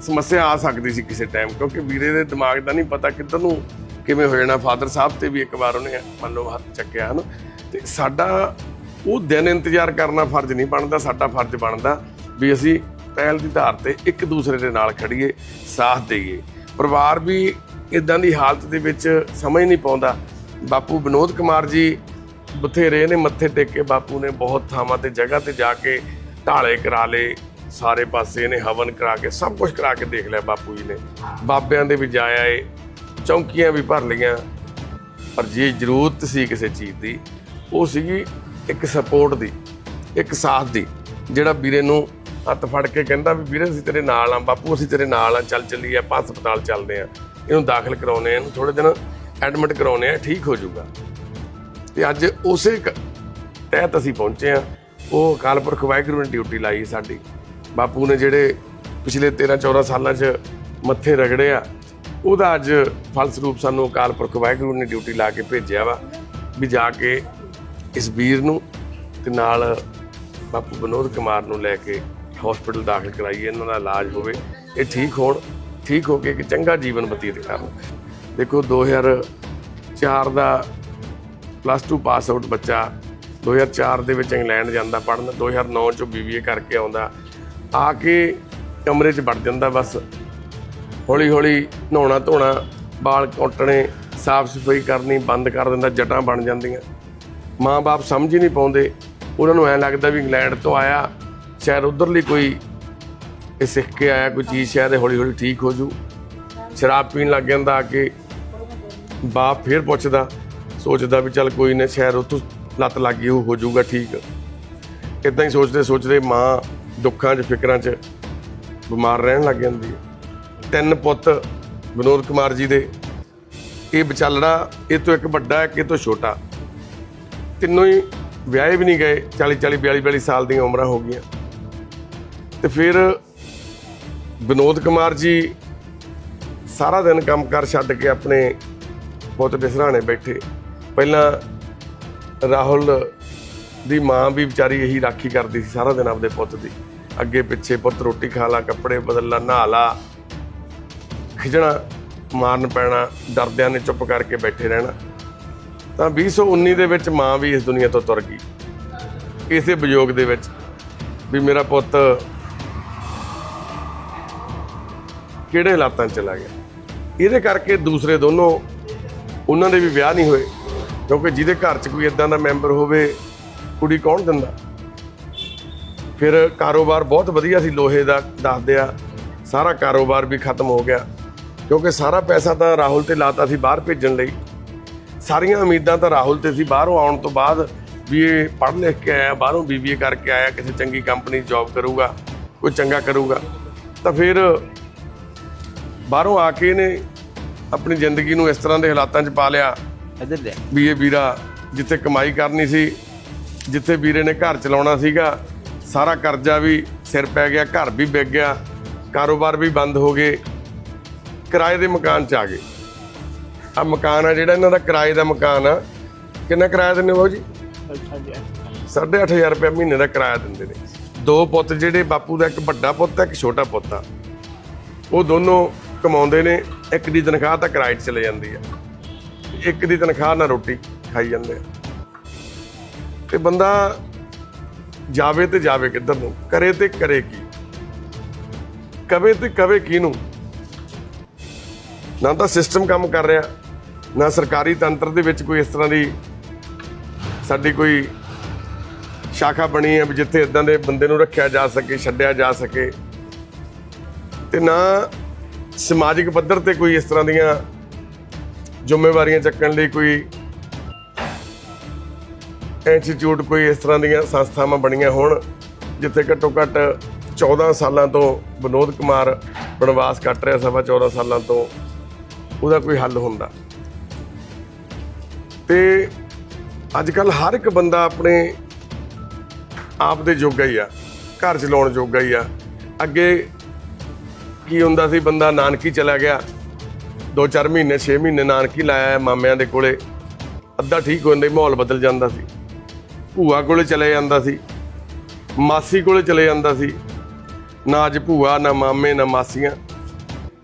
ਸਮੱਸਿਆ ਆ ਸਕਦੀ ਸੀ ਕਿਸੇ ਟਾਈਮ ਕਿਉਂਕਿ ਵੀਰੇ ਦੇ ਦਿਮਾਗ ਦਾ ਨਹੀਂ ਪਤਾ ਕਿੱਧਰ ਨੂੰ ਕਿਵੇਂ ਹੋ ਜਾਣਾ ਫਾਦਰ ਸਾਹਿਬ ਤੇ ਵੀ ਇੱਕ ਵਾਰ ਉਹਨੇ ਮੰਨ ਲਓ ਹੱਥ ਚੱਕਿਆ, ਹਨ? ਤੇ ਸਾਡਾ ਉਹ ਦਿਨ ਇੰਤਜ਼ਾਰ ਕਰਨਾ ਫਰਜ਼ ਨਹੀਂ ਬਣਦਾ, ਸਾਡਾ ਫਰਜ਼ ਬਣਦਾ ਵੀ ਅਸੀਂ ਪਹਿਲ ਦੀ ਧਾਰ ਤੇ ਇੱਕ ਦੂਸਰੇ ਦੇ ਨਾਲ ਖੜੀਏ, ਸਾਥ ਦੇਈਏ। ਪਰਿਵਾਰ ਵੀ ਇਦਾਂ ਦੀ ਹਾਲਤ ਦੇ ਵਿੱਚ ਸਮਝ ਨਹੀਂ ਪਾਉਂਦਾ। ਬਾਪੂ ਵਿਨੋਦ ਕੁਮਾਰ ਜੀ ਬਥੇਰੇ ਨੇ ਮੱਥੇ ਟੇਕ ਕੇ ਬਾਪੂ ਨੇ ਬਹੁਤ ਥਾਵਾਂ ਤੇ ਜਗ੍ਹਾ ਤੇ ਜਾ ਕੇ ਢਾਲੇ ਕਰਾ ਲਏ, ਸਾਰੇ ਪਾਸੇ ਨੇ ਹਵਨ ਕਰਾ ਕੇ, ਸਭ ਕੁਝ ਕਰਾ ਕੇ ਦੇਖ ਲਿਆ ਬਾਪੂ ਜੀ ਨੇ। ਬਾਬਿਆਂ ਦੇ ਵੀ ਜਾਇਆ ਏ ਚੌਂਕੀਆਂ ਵੀ ਭਰ ਲਈਆਂ। ਪਰ ਜੇ ਜ਼ਰੂਰਤ ਸੀ ਕਿਸੇ ਚੀਜ਼ ਦੀ, ਉਹ ਸੀਗੀ ਇੱਕ ਸਪੋਰਟ ਦੀ, ਇੱਕ ਸਾਥ ਦੀ, ਜਿਹੜਾ ਵੀਰੇ ਨੂੰ ਹੱਥ ਫੜ ਕੇ ਕਹਿੰਦਾ ਵੀ ਵੀਰੇ ਅਸੀਂ ਤੇਰੇ ਨਾਲ ਆ, ਬਾਪੂ ਅਸੀਂ ਤੇਰੇ ਨਾਲ ਆ, ਚੱਲ ਚੱਲੀਏ, ਆਪਾਂ ਹਸਪਤਾਲ ਚੱਲਦੇ ਆ। ਇਹਨੂੰ ਦਾਖਲ ਕਰਾਉਨੇ ਆ, ਇਹਨੂੰ ਥੋੜੇ ਦਿਨ ਐਡਮਿਟ ਕਰਾਉਨੇ ਆ, ਠੀਕ ਹੋ ਜਾਊਗਾ। ਤੇ ਅੱਜ ਉਸੇ ਕ- ਤਹਿਤ ਅਸੀਂ ਪਹੁੰਚੇ ਆ। ਉਹ ਅਕਾਲ ਪੁਰਖ ਵਾਹਿਗੁਰੂ ਨੇ ਡਿਊਟੀ ਲਾਈ ਸਾਡੀ। ਬਾਪੂ ਨੇ ਜਿਹੜੇ ਪਿਛਲੇ 13 14 ਸਾਲਾਂ 'ਚ ਮੱਥੇ ਰਗੜੇ ਆ ਉਹਦਾ ਅੱਜ ਫਲਸਰੂਪ ਸਾਨੂੰ ਅਕਾਲ ਪੁਰਖ ਵਾਹਿਗੁਰੂ ਨੇ ਡਿਊਟੀ ਲਾ ਕੇ ਭੇਜਿਆ ਵਾ ਵੀ ਜਾ ਕੇ ਇਸ ਵੀਰ ਨੂੰ ਤੇ ਨਾਲ ਬਾਪੂ ਵਿਨੋਦ ਕੁਮਾਰ ਨੂੰ ਲੈ ਕੇ ਹਸਪੀਟਲ ਦਾਖਲ ਕਰਾਈਏ, ਇਹਨਾਂ ਦਾ ਇਲਾਜ ਹੋਵੇ। ਇਹ ਠੀਕ ਹੋਣ, ਠੀਕ ਹੋ ਕੇ ਇੱਕ ਚੰਗਾ ਜੀਵਨ ਬਤੀਤ ਕਰਨ। ਦੇਖੋ 2004 ਦਾ ਪਲੱਸ 2 ਪਾਸ ਆਊਟ ਬੱਚਾ 2004 ਦੇ ਵਿੱਚ ਇੰਗਲੈਂਡ ਜਾਂਦਾ ਪੜਨ 2009 ਚ ਬੀਬੀਏ ਕਰਕੇ ਆਉਂਦਾ, ਆ ਕੇ ਕਮਰੇ 'ਚ ਵੜ ਜਾਂਦਾ ਬਸ। ਹੌਲੀ ਹੌਲੀ ਨਹਾਉਣਾ ਧੋਣਾ ਬਾਲ ਕੱਟਣੇ, ਸਾਫ਼ ਸਫ਼ਾਈ ਕਰਨੀ, ਬੰਦ ਕਰ ਦਿੰਦਾ, ਜਟਾਂ ਬਣ ਜਾਂਦੀਆਂ। ਮਾਂ-ਬਾਪ ਸਮਝ ਹੀ ਨਹੀਂ ਪਾਉਂਦੇ। ਉਹਨਾਂ ਨੂੰ ਐਂ ਲੱਗਦਾ ਵੀ ਇੰਗਲੈਂਡ ਤੋਂ ਆਇਆ, ਸ਼ਾਇਦ ਉਧਰਲੀ ਕੋਈ ਇਹ ਸਿੱਖ ਕੇ ਆਇਆ, ਕੋਈ ਚੀਜ਼ ਸ਼ਾਇਦ ਹੌਲੀ ਹੌਲੀ ਠੀਕ ਹੋ ਜੂ। ਸ਼ਰਾਬ ਪੀਣ ਲੱਗ ਜਾਂਦਾ ਆ ਕੇ। ਬਾਪ ਫਿਰ ਪੁੱਛਦਾ, ਸੋਚਦਾ ਵੀ ਚੱਲ ਕੋਈ ਨਾ, ਸ਼ਾਇਦ ਉੱਥੋਂ ਲੱਤ ਲੱਗ ਗਈ ਉਹ ਹੋ ਜਾਊਗਾ ਠੀਕ। ਇਦਾਂ ਹੀ ਸੋਚਦੇ ਸੋਚਦੇ ਮਾਂ ਦੁੱਖਾਂ 'ਚ, ਫਿਕਰਾਂ 'ਚ ਬਿਮਾਰ ਰਹਿਣ ਲੱਗ ਜਾਂਦੀ ਹੈ। ਤਿੰਨ ਪੁੱਤ ਵਿਨੋਦ ਕੁਮਾਰ ਜੀ ਦੇ। ਇਹ ਵਿਚਾਲੜਾ, ਇਹ ਤੋਂ ਇੱਕ ਵੱਡਾ, ਇੱਕ ਇਹ ਤੋਂ ਛੋਟਾ। ਤਿੰਨੋਂ ਹੀ ਵਿਆਹੇ ਵੀ ਨਹੀਂ ਗਏ 40 40 42 42 ਸਾਲ ਦੀਆਂ ਉਮਰਾਂ ਹੋ ਗਈਆਂ। ਤੇ ਫਿਰ ਵਿਨੋਦ ਕੁਮਾਰ ਜੀ ਸਾਰਾ ਦਿਨ ਕੰਮ ਕੰਮਕਾਰ ਛੱਡ ਕੇ ਆਪਣੇ ਪੁੱਤ ਦੇ ਸਰਾਣੇ ਬੈਠੇ। ਪਹਿਲਾਂ ਰਾਹੁਲ ਦੀ ਮਾਂ ਵੀ ਵਿਚਾਰੀ ਇਹੀ ਰਾਖੀ ਕਰਦੀ ਸੀ ਸਾਰਾ ਦਿਨ ਆਪਦੇ ਪੁੱਤ ਦੀ। ਅੱਗੇ ਪਿੱਛੇ ਪੁੱਤ ਰੋਟੀ ਖਾ ਲਾ, ਕੱਪੜੇ ਬਦਲ ਲਾ, ਨਹਾ ਲਾ। ਖਿਜਣਾ, ਮਾਰਨ ਪੈਣਾ, ਡਰਦਿਆਂ ਨੇ ਚੁੱਪ ਕਰਕੇ ਬੈਠੇ ਰਹਿਣਾ। ਤਾਂ 2019 ਦੇ ਵਿੱਚ ਮਾਂ ਵੀ ਇਸ ਦੁਨੀਆ ਤੋਂ ਤੁਰ ਗਈ। ਇਸੇ ਵਿਯੋਗ ਦੇ ਵਿੱਚ ਵੀ ਮੇਰਾ ਪੁੱਤ ਕਿਹੜੇ ਹਾਲਾਤਾਂ 'ਚ ਚਲਾ ਗਿਆ। ਇਹਦੇ ਕਰਕੇ ਦੂਸਰੇ ਦੋਨੋਂ ਉਹਨਾਂ ਦੇ ਵੀ ਵਿਆਹ ਨਹੀਂ ਹੋਏ, ਕਿਉਂਕਿ ਜਿਹਦੇ ਘਰ 'ਚ ਕੋਈ ਇਦਾਂ ਦਾ ਮੈਂਬਰ ਹੋਵੇ, ਕੁੜੀ ਕੌਣ ਦਿੰਦਾ? ਫਿਰ ਕਾਰੋਬਾਰ ਬਹੁਤ ਵਧੀਆ ਸੀ, ਲੋਹੇ ਦਾ ਦੱਸਦੇ ਆ, ਸਾਰਾ ਕਾਰੋਬਾਰ ਵੀ ਖਤਮ ਹੋ ਗਿਆ। ਕਿਉਂਕਿ ਸਾਰਾ ਪੈਸਾ ਤਾਂ ਰਾਹੁਲ ਤੇ ਲਾਤਾ ਸੀ ਬਾਹਰ ਭੇਜਣ ਲਈ। ਸਾਰੀਆਂ ਉਮੀਦਾਂ ਤਾਂ ਰਾਹੁਲ ਤੇ ਸੀ। ਬਾਹਰੋਂ ਆਉਣ ਤੋਂ ਬਾਅਦ ਵੀ ਇਹ ਪੜ੍ਹ ਲਿਖ ਕੇ ਆਇਆ ਬਾਹਰੋਂ ਬੀਬੀਏ ਕਰਕੇ ਆਇਆ ਕਿਸੇ ਚੰਗੀ ਕੰਪਨੀ ਜੌਬ ਕਰੂਗਾ ਕੋਈ ਚੰਗਾ ਕਰੂਗਾ। ਤਾਂ ਫਿਰ ਬਾਹਰੋਂ ਆ ਕੇ ਇਹਨੇ ਆਪਣੀ ਜ਼ਿੰਦਗੀ ਨੂੰ ਇਸ ਤਰ੍ਹਾਂ ਦੇ ਹਾਲਾਤਾਂ 'ਚ ਪਾ ਲਿਆ। ਇੱਧਰ ਦੇ ਵੀ ਇਹ ਵੀਰਾ ਜਿੱਥੇ ਕਮਾਈ ਕਰਨੀ ਸੀ ਜਿੱਥੇ ਵੀਰੇ ਨੇ ਘਰ ਚਲਾਉਣਾ ਸੀਗਾ ਸਾਰਾ ਕਰਜ਼ਾ ਵੀ ਸਿਰ ਪੈ ਗਿਆ ਘਰ ਵੀ ਵਿਕ ਗਿਆ ਕਾਰੋਬਾਰ ਵੀ ਬੰਦ ਹੋ ਗਏ। ਕਿਰਾਏ ਦੇ ਮਕਾਨ 'ਚ ਆ ਗਏ। ਆ ਮਕਾਨ ਆ ਜਿਹੜਾ ਇਹਨਾਂ ਦਾ ਕਿਰਾਏ ਦਾ ਮਕਾਨ ਆ। ਕਿੰਨਾ ਕਿਰਾਇਆ ਦਿੰਦੇ ਹੋ ਜੀ? 8500 ਰੁਪਏ ਮਹੀਨੇ ਦਾ ਕਿਰਾਇਆ ਦਿੰਦੇ ਨੇ। ਦੋ ਪੁੱਤ ਜਿਹੜੇ ਬਾਪੂ ਦਾ ਇੱਕ ਵੱਡਾ ਪੁੱਤ ਆ, ਇੱਕ ਛੋਟਾ ਪੁੱਤ ਆ। ਉਹ ਦੋਨੋਂ ਕਮਾਉਂਦੇ ਨੇ, ਇੱਕ ਦੀ ਤਨਖਾਹ ਤਾਂ ਕਿਰਾਏ 'ਚ ਚਲੇ ਜਾਂਦੀ ਆ। ਇੱਕ ਦੀ ਤਨਖਾਹ ਨਾਲ ਰੋਟੀ ਖਾਈ ਜਾਂਦੇ ਆ। ਤੇ ਬੰਦਾ ਜਾਵੇ ਤੇ ਜਾਵੇ ਕਿੱਧਰ ਨੂੰ, ਕਰੇ ਤੇ ਕਰੇ ਕੀ। ਕਵੇ ਤੇ ਕਵੇ ਕਿਹਨੂੰ। ਨਾ ਤਾਂ ਸਿਸਟਮ ਕੰਮ ਕਰ ਰਿਹਾ, ਨਾ ਸਰਕਾਰੀ ਤੰਤਰ ਦੇ ਵਿੱਚ ਕੋਈ ਇਸ ਤਰ੍ਹਾਂ ਦੀ ਸਾਡੀ ਕੋਈ ਸ਼ਾਖਾ ਬਣੀ ਹੈ ਵੀ ਜਿੱਥੇ ਇਦਾਂ ਦੇ ਬੰਦੇ ਨੂੰ ਰੱਖਿਆ ਜਾ ਸਕੇ, ਛੱਡਿਆ ਜਾ ਸਕੇ। ਤੇ ਨਾ ਸਮਾਜਿਕ ਪੱਧਰ ਤੇ ਕੋਈ ਇਸ ਤਰ੍ਹਾਂ ਦੀਆਂ ਜ਼ਿੰਮੇਵਾਰੀਆਂ ਚੱਕਣ ਲਈ ਕੋਈ ਇੰਸਟੀਚਿਊਟ ਕੋਈ ਇਸ ਤਰ੍ਹਾਂ ਦੀਆਂ ਸੰਸਥਾਵਾਂ ਬਣੀਆਂ ਹੋਣ, ਜਿੱਥੇ ਘੱਟੋ ਘੱਟ 14 ਸਾਲਾਂ ਤੋਂ ਵਿਨੋਦ ਕੁਮਾਰ ਬਨਵਾਸ ਕੱਟ ਰਿਹਾ, ਸਵਾ 14 ਸਾਲਾਂ ਤੋਂ। ਉਹਦਾ ਕੋਈ ਹੱਲ ਹੁੰਦਾ। ਤੇ ਅੱਜ ਕੱਲ ਹਰ ਇੱਕ ਬੰਦਾ ਆਪਣੇ ਆਪ ਦੇ ਜੋਗਾ ਹੀ ਆ, ਘਰ ਚਲਾਉਣ ਜੋਗਾ ਹੀ ਆ। ਅੱਗੇ ਕੀ ਹੁੰਦਾ ਸੀ, ਬੰਦਾ ਨਾਨਕੀ ਚਲਾ ਗਿਆ 2-4 ਮਹੀਨੇ 6 ਮਹੀਨੇ ਨਾਨਕੀ ਲਾਇਆ ਮਾਮਿਆਂ ਦੇ ਕੋਲੇ, ਅੱਧਾ ਠੀਕ ਹੋ ਜਾਂਦਾ ਮਾਹੌਲ ਬਦਲ ਜਾਂਦਾ ਸੀ। ਭੂਆ ਕੋਲੇ ਚਲੇ ਜਾਂਦਾ ਸੀ, ਮਾਸੀ ਕੋਲੇ ਚਲੇ ਜਾਂਦਾ ਸੀ। ਨਾ ਅੱਜ ਭੂਆ, ਨਾ ਮਾਮੇ, ਨਾ ਮਾਸੀਆਂ,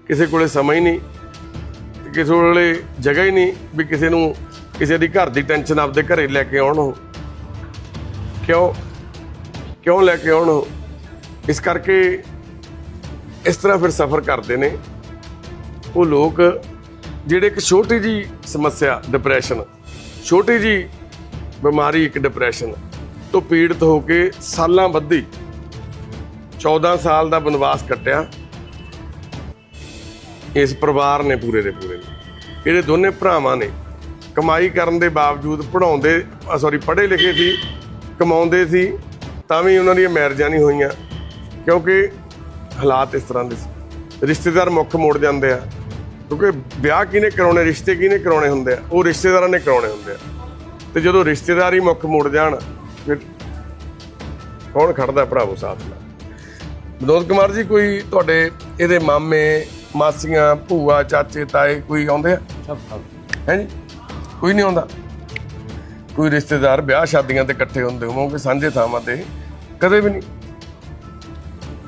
ਕਿਸੇ ਕੋਲੇ ਸਮਾਂ ਹੀ ਨਹੀਂ। ਕਿਸੇ ਵੇਲੇ ਜਗ੍ਹਾ ਹੀ ਨਹੀਂ ਵੀ ਕਿਸੇ ਨੂੰ ਕਿਸੇ ਦੀ ਘਰ ਦੀ ਟੈਨਸ਼ਨ ਆਪਦੇ ਘਰੇ ਲੈ ਕੇ ਆਉਣ ਉਹ। ਕਿਉਂ? ਕਿਉਂ ਲੈ ਕੇ ਆਉਣ ਉਹ? ਇਸ ਕਰਕੇ ਇਸ ਤਰ੍ਹਾਂ ਫਿਰ ਸਫ਼ਰ ਕਰਦੇ ਨੇ। ਉਹ ਲੋਕ ਜਿਹੜੇ ਇੱਕ ਛੋਟੀ ਜੀ ਸਮੱਸਿਆ ਡਿਪਰੈਸ਼ਨ ਛੋਟੀ ਜੀ ਬਿਮਾਰੀ, ਇੱਕ ਡਿਪਰੈਸ਼ਨ ਤੋਂ ਪੀੜਤ ਹੋ ਕੇ ਸਾਲਾਂ ਬੱਧੀ 14 ਸਾਲ ਦਾ ਬਨਵਾਸ ਕੱਟਿਆ। ਇਸ ਪਰਿਵਾਰ ਨੇ ਪੂਰੇ ਦੇ ਪੂਰੇ। ਨੇ ਇਹਦੇ ਦੋਨੇ ਭਰਾਵਾਂ ਨੇ ਕਮਾਈ ਕਰਨ ਦੇ ਬਾਵਜੂਦ ਪੜਾਉਂਦੇ ਸੌਰੀ ਪੜ੍ਹੇ ਲਿਖੇ ਸੀ, ਕਮਾਉਂਦੇ ਸੀ, ਤਾਂ ਵੀ ਉਹਨਾਂ ਦੀਆਂ ਮੈਰਿਜਾਂ ਨਹੀਂ ਹੋਈਆਂ, ਕਿਉਂਕਿ ਹਾਲਾਤ ਇਸ ਤਰ੍ਹਾਂ ਦੇ ਸੀ। ਰਿਸ਼ਤੇਦਾਰ ਮੁੱਖ ਮੋੜ ਜਾਂਦੇ ਆ, ਕਿਉਂਕਿ ਵਿਆਹ ਕਿਹਨੇ ਕਰਾਉਣੇ, ਰਿਸ਼ਤੇ ਕਿਹਨੇ ਕਰਾਉਣੇ ਹੁੰਦੇ ਆ? ਉਹ ਰਿਸ਼ਤੇਦਾਰਾਂ ਨੇ ਕਰਾਉਣੇ ਹੁੰਦੇ ਆ। ਤੇ ਜਦੋਂ ਰਿਸ਼ਤੇਦਾਰ ਹੀ ਮੁੱਖ ਮੋੜ ਜਾਣ, ਫਿਰ ਕੌਣ ਖੜਦਾ ਭਰਾਵੋ ਸਾਥ ਨਾਲ? ਵਿਨੋਦ ਕੁਮਾਰ ਜੀ, ਕੋਈ ਤੁਹਾਡੇ ਇਹਦੇ ਮਾਮੇ ਮਾਸੀਆਂ ਭੂਆ ਚਾਚੇ ਤਾਏ ਕੋਈ ਆਉਂਦੇ ਆ? ਸਭ ਸਭ। ਹੈ ਜੀ? ਕੋਈ ਨਹੀਂ ਆਉਂਦਾ। ਕੋਈ ਰਿਸ਼ਤੇਦਾਰ ਵਿਆਹ ਸ਼ਾਦੀਆਂ ਤੇ ਇਕੱਠੇ ਹੁੰਦੇ ਹੋਵੋਗੇ ਸਾਂਝੇ ਥਾਵਾਂ ਤੇ ਕਦੇ ਵੀ ਨਹੀਂ।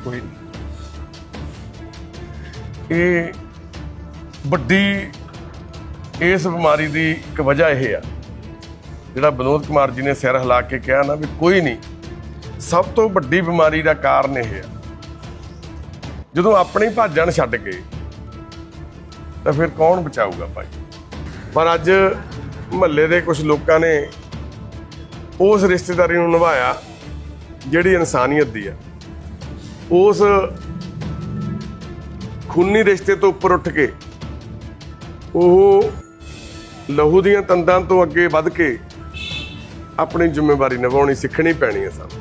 ਕੋਈ ਇਹ ਵੱਡੀ ਇਸ ਬਿਮਾਰੀ ਦੀ ਇੱਕ ਵਜ੍ਹਾ ਇਹ ਆ ਜਿਹੜਾ ਵਿਨੋਦ ਕੁਮਾਰ ਜੀ ਨੇ ਸਿਰ ਹਿਲਾ ਕੇ ਕਿਹਾ ਨਾ ਵੀ ਕੋਈ ਨਹੀਂ ਸਭ ਤੋਂ ਵੱਡੀ ਬਿਮਾਰੀ ਦਾ ਕਾਰਨ ਇਹ ਆ। ਜਦੋਂ ਆਪਣੀ ਭਾਜਣ ਛੱਡ ਕੇ ਤਾਂ ਫਿਰ ਕੌਣ ਬਚਾਊਗਾ ਭਾਈ? ਪਰ ਅੱਜ ਮਹੱਲੇ ਦੇ ਕੁਝ ਲੋਕਾਂ ਨੇ ਉਸ ਰਿਸ਼ਤੇਦਾਰੀ ਨੂੰ ਨਿਭਾਇਆ ਜਿਹੜੀ ਇਨਸਾਨੀਅਤ ਦੀ ਆ ਉਸ ਖੂਨੀ ਰਿਸ਼ਤੇ ਤੋਂ ਉੱਪਰ ਉੱਠ ਕੇ, ਉਹ ਲਹੂ ਦੀਆਂ ਤੰਦਾਂ ਤੋਂ ਅੱਗੇ ਵੱਧ ਕੇ ਆਪਣੀ ਜ਼ਿੰਮੇਵਾਰੀ ਨਿਭਾਉਣੀ ਸਿੱਖਣੀ ਪੈਣੀ ਹੈ ਸਾਨੂੰ।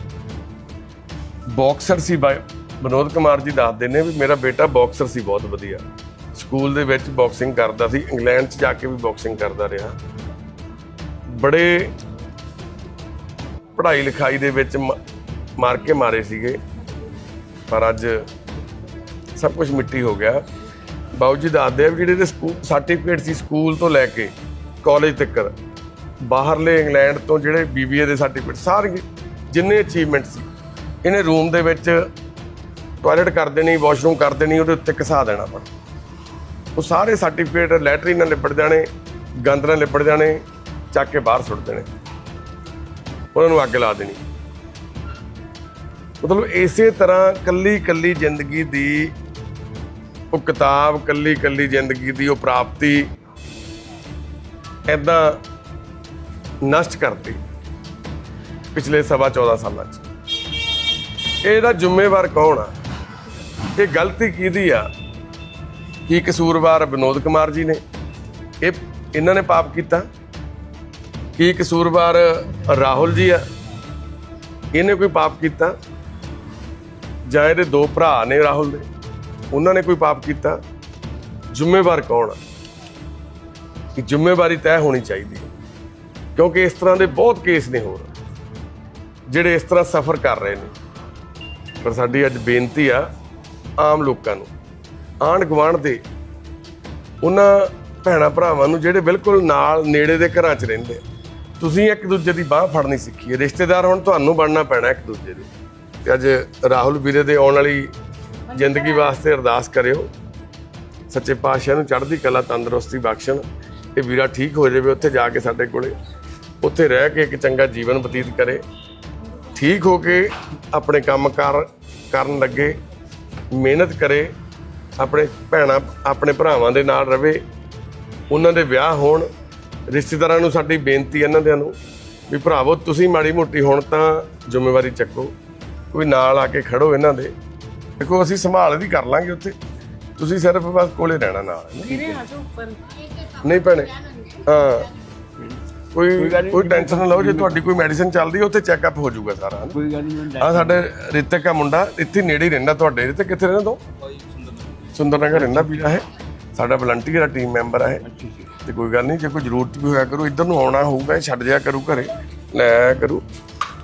ਬਾਕਸਰ ਸੀ ਬਾਈ- ਵਿਨੋਦ ਕੁਮਾਰ ਜੀ ਦੱਸਦੇ ਨੇ ਵੀ ਮੇਰਾ ਬੇਟਾ ਬਾਕਸਰ ਸੀ, ਬਹੁਤ ਵਧੀਆ। ਸਕੂਲ ਦੇ ਵਿੱਚ ਬਾਕਸਿੰਗ ਕਰਦਾ ਸੀ, ਇੰਗਲੈਂਡ 'ਚ ਜਾ ਕੇ ਵੀ ਬਾਕਸਿੰਗ ਕਰਦਾ ਰਿਹਾ। ਬੜੇ ਪੜ੍ਹਾਈ ਲਿਖਾਈ ਦੇ ਵਿੱਚ ਮ- ਮਾਰ ਕੇ ਮਾਰੇ ਸੀਗੇ। ਪਰ ਅੱਜ ਸਭ ਕੁਝ ਮਿੱਟੀ ਹੋ ਗਿਆ। ਬਾਊ ਜੀ ਦੱਸਦੇ ਆ ਜਿਹੜੇ ਇਹਦੇ ਸਕੂਲ ਸਰਟੀਫਿਕੇਟ ਸੀ ਸਕੂਲ ਤੋਂ ਲੈ ਕੇ ਕਾਲਜ ਤੱਕ, ਬਾਹਰਲੇ ਇੰਗਲੈਂਡ ਤੋਂ ਜਿਹੜੇ ਬੀਬੀਏ ਦੇ ਸਰਟੀਫਿਕੇਟ ਸਾਰੇ ਜਿੰਨੇ ਅਚੀਵਮੈਂਟ ਸੀ, ਇਹਨੇ ਰੂਮ ਦੇ ਵਿੱਚ ਟਾਇਲਟ ਕਰ ਦੇਣੀ ਵਾਸ਼ਰੂਮ ਕਰ ਦੇਣੀ, ਉਹਦੇ ਉੱਤੇ ਘਸਾ ਦੇਣਾ ਪਰ ਉਹ ਸਾਰੇ ਸਰਟੀਫਿਕੇਟ ਲੈਟਰੀ ਨਾਲ ਲਿਪੜ ਜਾਣੇ, ਗੰਦ ਨਾਲ ਲਿਪੜ ਜਾਣੇ, ਚੱਕ ਕੇ ਬਾਹਰ ਸੁੱਟ ਦੇਣੇ। ਉਹਨਾਂ ਨੂੰ ਅੱਗ ਲਾ ਦੇਣੀ। ਮਤਲਬ ਇਸੇ ਤਰ੍ਹਾਂ ਕੱਲੀ ਕੱਲੀ ਜ਼ਿੰਦਗੀ ਦੀ ਉਹ ਕਿਤਾਬ, ਕੱਲੀ ਕੱਲੀ ਜ਼ਿੰਦਗੀ ਦੀ ਉਹ ਪ੍ਰਾਪਤੀ ਐਦਾਂ ਨਸ਼ਟ ਕਰਤੀ ਪਿਛਲੇ ਸਵਾ 14 ਸਾਲਾਂ 'ਚ। ਇਹਦਾ ਜ਼ਿੰਮੇਵਾਰ ਕੌਣ ਆ? ਇਹ ਗਲਤੀ ਕਿਹਦੀ ਆ? ਕੀ ਕਸੂਰਵਾਰ ਵਿਨੋਦ ਕੁਮਾਰ ਜੀ ਨੇ? ਇਹ ਇਹਨਾਂ ਨੇ ਪਾਪ ਕੀਤਾ। ਕੀ ਕਸੂਰਵਾਰ ਰਾਹੁਲ ਜੀ ਆ? ਇਹਨੇ ਕੋਈ ਪਾਪ ਕੀਤਾ? ਜਾਂ ਇਹਦੇ ਦੋ ਭਰਾ ਨੇ ਰਾਹੁਲ ਦੇ? ਉਹਨਾਂ ਨੇ ਕੋਈ ਪਾਪ ਕੀਤਾ? ਜ਼ਿੰਮੇਵਾਰ ਕੌਣ ਆ? ਕਿ ਜ਼ਿੰਮੇਵਾਰੀ ਤੈਅ ਹੋਣੀ ਚਾਹੀਦੀ ਹੈ। ਕਿਉਂਕਿ ਇਸ ਤਰ੍ਹਾਂ ਦੇ ਬਹੁਤ ਕੇਸ ਨੇ ਹੋਰ, ਜਿਹੜੇ ਇਸ ਤਰ੍ਹਾਂ ਸਫਰ ਕਰ ਰਹੇ ਨੇ। ਪਰ ਸਾਡੀ ਅੱਜ ਬੇਨਤੀ ਆ ਆਮ ਲੋਕਾਂ ਨੂੰ ਆਂਢ ਗੁਆਂਢ ਦੇ ਉਹਨਾਂ ਭੈਣਾ ਭਰਾਵਾਂ ਨੂੰ ਜਿਹੜੇ ਬਿਲਕੁਲ ਨਾਲ ਨੇੜੇ ਦੇ ਘਰਾਂ 'ਚ ਰਹਿੰਦੇ ਤੁਸੀਂ ਇੱਕ ਦੂਜੇ ਦੀ ਬਾਹ ਫੜਨੀ ਸਿੱਖੀ ਹੈ। ਰਿਸ਼ਤੇਦਾਰ ਹੁਣ ਤੁਹਾਨੂੰ ਬਣਨਾ ਪੈਣਾ ਇੱਕ ਦੂਜੇ ਦੇ ਤੇ ਅੱਜ ਰਾਹੁਲ ਵੀਰੇ ਦੇ ਆਉਣ ਵਾਲੀ ਜ਼ਿੰਦਗੀ ਵਾਸਤੇ ਅਰਦਾਸ ਕਰਿਓ। ਸੱਚੇ ਪਾਤਸ਼ਾਹ ਨੂੰ ਚੜ੍ਹਦੀ ਕਲਾ, ਤੰਦਰੁਸਤੀ ਬਖਸ਼ਣ। ਇਹ ਵੀਰਾ ਠੀਕ ਹੋ ਜਾਵੇ ਉੱਥੇ ਜਾ ਕੇ ਸਾਡੇ ਕੋਲੇ। ਉੱਥੇ ਰਹਿ ਕੇ ਇੱਕ ਚੰਗਾ ਜੀਵਨ ਬਤੀਤ ਕਰੇ। ਠੀਕ ਹੋ ਕੇ ਆਪਣੇ ਕੰਮਕਾਰ ਕਰਨ ਲੱਗੇ। ਮਿਹਨਤ ਕਰੇ। ਆਪਣੇ ਭੈਣਾਂ ਆਪਣੇ ਭਰਾਵਾਂ ਦੇ ਨਾਲ ਰਵੇ ਉਹਨਾਂ ਦੇ ਵਿਆਹ ਹੋਣ ਰਿਸ਼ਤੇਦਾਰਾਂ ਨੂੰ ਸਾਡੀ ਬੇਨਤੀ ਇਹਨਾਂ ਦੇ ਨੂੰ ਵੀ ਭਰਾਵੋ ਤੁਸੀਂ ਮਾੜੀ ਮੋਟੀ ਹੁਣ ਤਾਂ ਜ਼ਿੰਮੇਵਾਰੀ ਚੱਕੋ ਕੋਈ ਨਾਲ ਆ ਕੇ ਖੜੋ ਇਹਨਾਂ ਦੇ। ਦੇਖੋ ਅਸੀਂ ਸੰਭਾਲ ਵੀ ਕਰ ਲਾਂਗੇ ਉੱਥੇ। ਤੁਸੀਂ ਸਿਰਫ ਬਸ ਕੋਲੇ ਰਹਿਣਾ ਨਾਲ ਨਹੀਂ ਭੈਣੇ ਹਾਂ। ਕੋਈ ਕੋਈ ਟੈਨਸ਼ਨ ਨਾ ਲਓ ਜੇ ਤੁਹਾਡੀ ਕੋਈ ਮੈਡੀਸਿਨ ਚੱਲਦੀ ਹੈ ਉੱਥੇ ਚੈੱਕਅਪ ਹੋ ਜਾਊਗਾ ਸਾਰਾ ਕੋਈ ਗੱਲ ਨਹੀਂ ਆ ਸਾਡੇ ਰਿਤਕ ਆ ਮੁੰਡਾ ਇੱਥੇ ਨੇੜੇ ਹੀ ਰਹਿੰਦਾ ਤੁਹਾਡੇ ਰਿਤਕ ਕਿੱਥੇ ਰਹਿੰਦਾ ਤੂੰ? ਸੁੰਦਰ ਨਗਰ ਰਹਿੰਦਾ ਵੀਰਾ ਹੈ ਸਾਡਾ ਵਲੰਟੀਅਰ ਆ ਟੀਮ ਮੈਂਬਰ ਆ ਇਹ। ਤੇ ਕੋਈ ਗੱਲ ਨਹੀਂ ਜੇ ਕੋਈ ਜ਼ਰੂਰਤ ਵੀ ਹੋਇਆ ਕਰੂ ਇੱਧਰ ਨੂੰ ਆਉਣਾ ਹੋਊਗਾ ਇਹ ਛੱਡ ਜਾਇਆ ਕਰੂ ਘਰੇ। ਲੈ ਆਇਆ ਕਰੂ।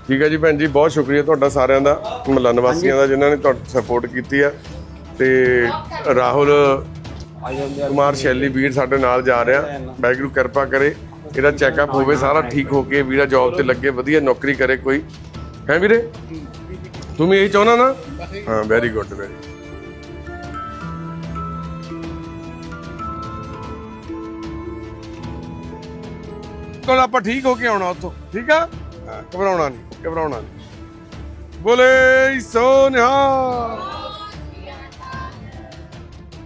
ਠੀਕ ਹੈ ਜੀ ਭੈਣ ਜੀ ਬਹੁਤ ਸ਼ੁਕਰੀਆ ਤੁਹਾਡਾ ਸਾਰਿਆਂ ਦਾ ਮਹੱਲਾ ਨਿਵਾਸੀਆਂ ਦਾ ਜਿਨ੍ਹਾਂ ਨੇ ਤੁਹਾਡੀ ਸਪੋਰਟ ਕੀਤੀ ਆ। ਤੇ ਰਾਹੁਲ ਕੁਮਾਰ ਸ਼ੈਲੀ ਵੀਰ ਸਾਡੇ ਨਾਲ ਜਾ ਰਿਹਾ। ਵਾਹਿਗੁਰੂ ਕਿਰਪਾ ਕਰੇ ਇਹਦਾ ਚੈੱਕਅਪ ਹੋਵੇ ਸਾਰਾ ਠੀਕ ਹੋ ਕੇ ਵੀਰਾ ਜੌਬ ਤੇ ਲੱਗੇ ਵਧੀਆ ਨੌਕਰੀ ਕਰੇ ਕੋਈ। ਹੈ ਵੀਰੇ? ਤੂੰ ਵੀ ਇਹੀ ਚਾਹਣਾ ਨਾ? ਹਾਂ ਵੈਰੀ ਗੁੱਡ ਵੈਰੀ ਕੋਲ ਆਪਾਂ ਠੀਕ ਹੋ ਕੇ ਆਉਣਾ ਉੱਥੋਂ, ਠੀਕ ਆ? ਘਬਰਾਉਣਾ ਨਹੀਂ ਘਬਰਾਉਣਾ ਨਹੀਂ। ਬੋਲੇ ਸੋ ਨਿਹਾਲ